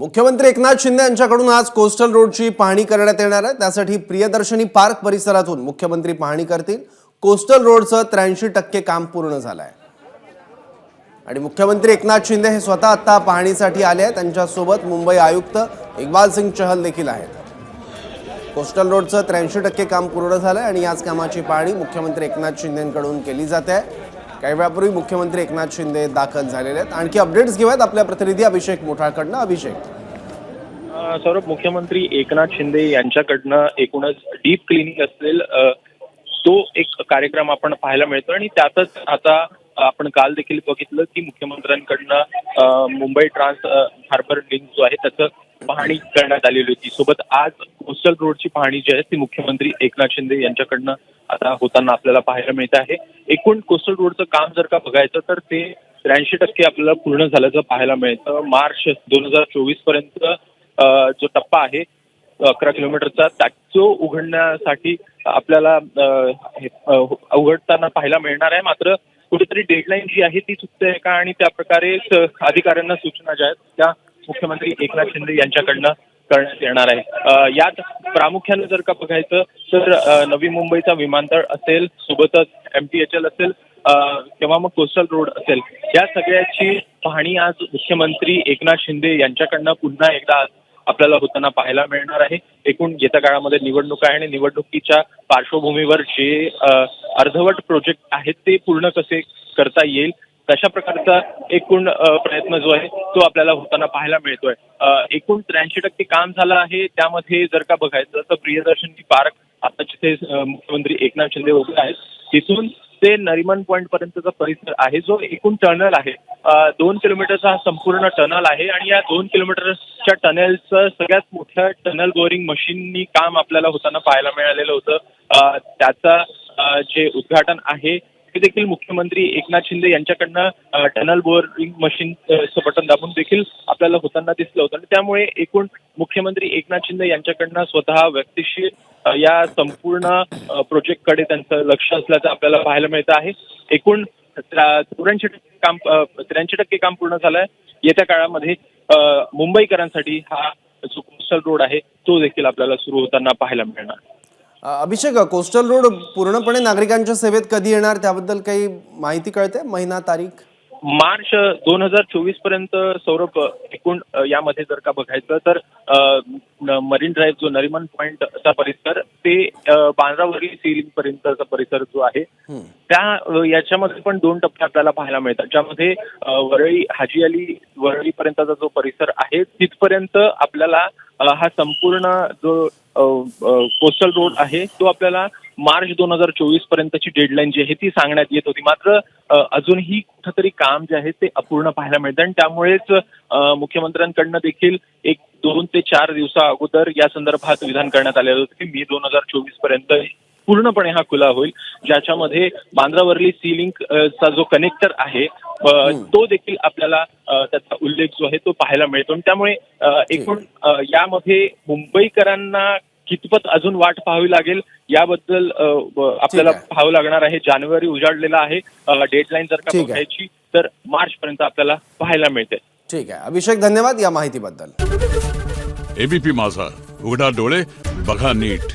मुख्यमंत्री एकनाथ शिंदे यांच्याकडून आज कोस्टल रोडची पाहणी करण्यात येणार आहे. त्यासाठी प्रियदर्शनी पार्क परिसरातून मुख्यमंत्री पाहणी करतील. कोस्टल रोडचं त्र्याऐंशी टक्के काम पूर्ण झालं आहे आणि मुख्यमंत्री एकनाथ शिंदे हे स्वतः आता पाहणीसाठी आले आहेत. त्यांच्यासोबत मुंबई आयुक्त इक्बाल सिंग चहल देखील आहेत. कोस्टल रोडचं त्र्याऐंशी टक्के काम पूर्ण झालं आहे आणि याच कामाची पाहणी मुख्यमंत्री एकनाथ शिंदेकडून केली जाते. आहे काही वेळापूर्वी मुख्यमंत्री एकनाथ शिंदे दाखल झालेले आहेत. आणखी अपडेट्स घेऊयात. आपल्या प्रतिनिधी अभिषेक मोठाळकडनं. अभिषेक. अ, सौरभ मुख्यमंत्री एकनाथ शिंदे यांच्याकडनं एकूणच डीप क्लिनिंग असेल तो एक कार्यक्रम आपण पाहायला मिळतो आणि त्यातच आता आपण काल देखील बघितलं की मुख्यमंत्र्यांकडनं मुंबई ट्रान्स हार्बर लिंक जो आहे त्याचं पाहणी करण्यात आलेली होती. सोबत आज कोस्टल रोडची पाहणी जी आहे ती मुख्यमंत्री एकनाथ शिंदे यांच्याकडनं आता होताना आपल्याला पाहायला मिळत आहे. एकूण कोस्टल रोडचं काम जर का बघायचं तर ते त्र्याऐंशी टक्के आपल्याला पूर्ण झाल्याचं पाहायला मिळतं. मार्च दोन हजार चोवीसपर्यंत जो टप्पा आहे अकरा किलोमीटरचा त्या तो उघडण्यासाठी आपल्याला उघडताना पाहायला मिळणार आहे. मात्र कुठेतरी डेडलाईन जी आहे ती चुकते का? आणि त्या प्रकारे अधिकाऱ्यांना सूचना ज्या आहेत त्या मुख्यमंत्री एकनाथ शिंदे यांच्याकडनं करण्यात येणार आहे. यात प्रामुख्याने जर का बघायचं तर नवी मुंबईचा विमानतळ असेल सोबतच एम टी एच एल असेल किंवा मग कोस्टल रोड असेल या सगळ्याची पाहणी आज मुख्यमंत्री एकनाथ शिंदे यांच्याकडनं पुन्हा एकदा आपल्याला होताना पाहायला मिळणार आहे. एकूण येत्या काळामध्ये निवडणूक आहे आणि निवडणुकीच्या पार्श्वभूमीवर जे अर्धवट प्रोजेक्ट आहेत ते पूर्ण कसे करता येईल तशा प्रकारचा एकूण प्रयत्न जो आहे तो आपल्याला होताना पाहायला मिळतोय. एकूण त्र्याऐंशी टक्के काम झालं आहे त्यामध्ये जर का बघायचं तर प्रियदर्शनी पार्क आता जिथे मुख्यमंत्री एकनाथ शिंदे उभे आहेत तिथून ते नरिमन पॉईंट पर्यंतचा परिसर आहे जो एकूण टनल आहे. दोन किलोमीटरचा हा संपूर्ण टनल आहे आणि या दोन किलोमीटरच्या टनेलचं सगळ्यात मोठ्या टनल बोरिंग मशीननी काम आपल्याला होताना पाहायला मिळालेलं होतं. त्याचा जे उद्घाटन आहे हे देखील मुख्यमंत्री एकनाथ शिंदे यांच्याकडनं टनल बोरिंग मशीनचं बटन दाबून देखील आपल्याला होताना दिसलं होतं. आणि त्यामुळे एकूण मुख्यमंत्री एकनाथ शिंदे यांच्याकडनं स्वतः व्यक्तिशीर या संपूर्ण प्रोजेक्टकडे त्यांचं लक्ष असल्याचं आपल्याला पाहायला मिळतं आहे. एकूण चौऱ्याऐंशी टक्के काम त्र्याऐंशी टक्के काम पूर्ण झालंय. येत्या काळामध्ये मुंबईकरांसाठी हा जो कोस्टल रोड आहे तो देखील आपल्याला सुरू होताना पाहायला मिळणार. अभिषेक कोस्टल रोड पूर्णपणे नागरिकांच्या सेवेत कधी येणार? त्याबद्दल काही माहिती कळते? महिना तारीख? मार्च दोन हजार चोवीसपर्यंत सौरभ एकूण यामध्ये जर का बघायचं तर मरीन ड्राईव्ह जो नरिमन पॉईंटचा परिसर ते बांद्रावरील सीलिंग पर्यंतचा परिसर जो आहे. त्या याच्यामध्ये पण दोन टप्पे आपल्याला पाहायला मिळतात. ज्यामध्ये वरळी हाजी अली वरळी पर्यंतचा जो परिसर आहे तिथपर्यंत आपल्याला हा संपूर्ण जो कोस्टल रोड आहे तो आपल्याला मार्च दोन हजार चोवीस पर्यंतची डेडलाईन जी आहे ती सांगण्यात येत होती. मात्र अजूनही कुठंतरी काम जे आहे ते अपूर्ण पाहायला मिळतं. आणि त्यामुळेच मुख्यमंत्र्यांकडनं देखील एक दोन ते चार दिवसा अगोदर या संदर्भात विधान करण्यात आलेलं होतं की मे दोन हजार चोवीसपर्यंत पूर्णपणे हा खुला होईल ज्याच्यामध्ये बांद्रावरली सी लिंक चा जो कनेक्टर आहे तो देखील आपल्याला त्याचा उल्लेख जो आहे तो पाहायला मिळतो. आणि त्यामुळे एकूण यामध्ये मुंबईकरांना कितपत अजून वाट पाहावी लागेल याबद्दल आपल्याला. पाहावं लागणार आहे. जानेवारी उजाडलेला आहे डेडलाईन जर का. बघायची तर मार्च पर्यंत आपल्याला पाहायला मिळते. ठीक आहे. अभिषेक धन्यवाद या माहितीबद्दल. एबीपी माझा. उघडा डोळे बघा नीट.